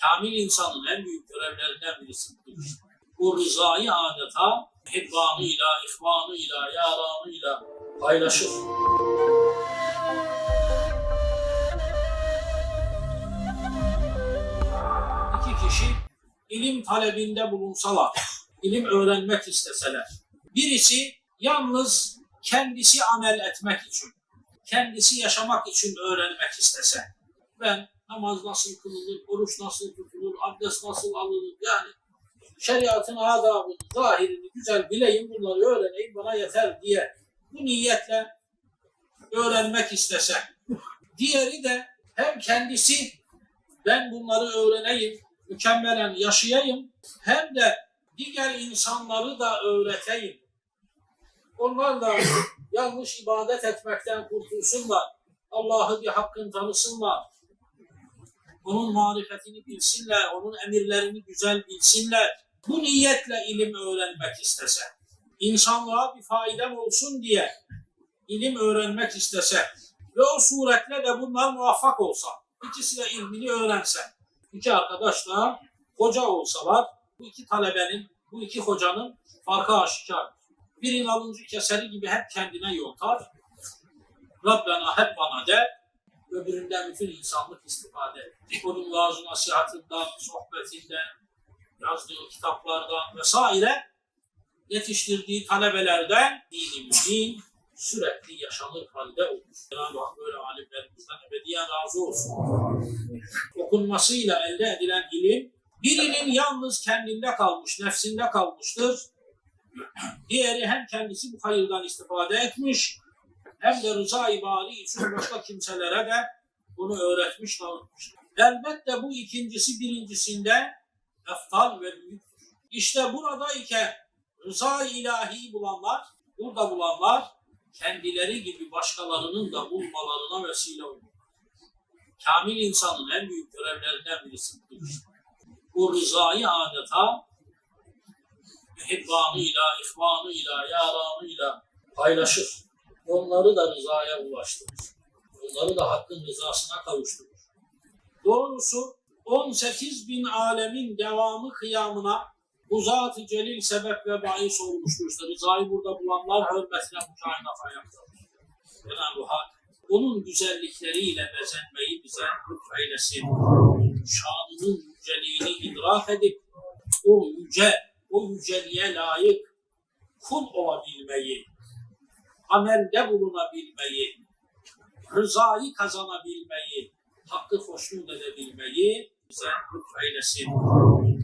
Kamil insanın en büyük görevlerinden birisi budur. Bu rızayı adeta hibbanıyla, ihvanıyla, yaranıyla paylaşır. İki kişi ilim talebinde bulunsalar, ilim öğrenmek isteseler, birisi yalnız kendisi amel etmek için, kendisi yaşamak için öğrenmek istese, ben namaz nasıl kılınır, oruç nasıl tutulur, abdest nasıl alınır, yani şeriatın adabını, zahirini güzel bileyim, bunları öğreneyim, bana yeter diye bu niyetle öğrenmek istese. Diğeri de hem kendisi ben bunları öğreneyim, mükemmelen yaşayayım, hem de diğer insanları da öğreteyim. Onlar da yanlış ibadet etmekten kurtulsunlar. Allah'ı bir hakkın tanısınlar. Onun marifetini bilsinler, onun emirlerini güzel bilsinler. Bu niyetle ilim öğrenmek istese, insanlığa bir faydam olsun diye ilim öğrenmek istese ve o suretle de bunlar muvaffak olsa, ikisi de ilmini öğrense, iki arkadaş da hoca olsalar, bu iki talebenin, bu iki hocanın farkı aşikar. Birinin alıncı keseri gibi hep kendine yontar, Rabbena hep bana de, öbüründen bütün insanlık istifade eder. Onun vaaz nasihatından, sohbetinden, yazdığı kitaplardan vesaire yetiştirdiği talebelerden dini mübin sürekli yaşanır halde olur. Cenab-ı Hak böyle alimlerimizden ebediyen razı olsun. Okunmasıyla elde edilen ilim birinin yalnız kendinde kalmış, nefsinde kalmıştır. Diğeri hem kendisi bu hayırdan istifade etmiş hem de rıza bari için başka kimselere de bunu öğretmiş, dağıtmış. Elbette bu ikincisi birincisinde eftal ve büyüktür. İşte burada iken rıza ilahi bulanlar, burada bulanlar kendileri gibi başkalarının da bulmalarına vesile olur. Kamil insanın en büyük görevlerinden birisi budur. Bu rızayı adeta hibbanıyla, ihvanıyla, yaranıyla paylaşır. Onları da rızaya ulaştırır. Onları da hakkın rızasına kavuşturur. Doğrusu 18 bin alemin devamı kıyamına bu zat-ı celil sebep ve bahis olmuştur. İşte rızayı burada bulanlar hürmetine bu kainat ayaktadır. Cenab-ı Hak onun güzellikleriyle bezenmeyi bize lütfeylesin. Şanının yüceliğini idrak edip o yüce, o yüceliğe layık kul olabilmeyi, amelde bulunabilmeyi, rızayı kazanabilmeyi, hakkı hoşnut edebilmeyi bize lütfeylesin.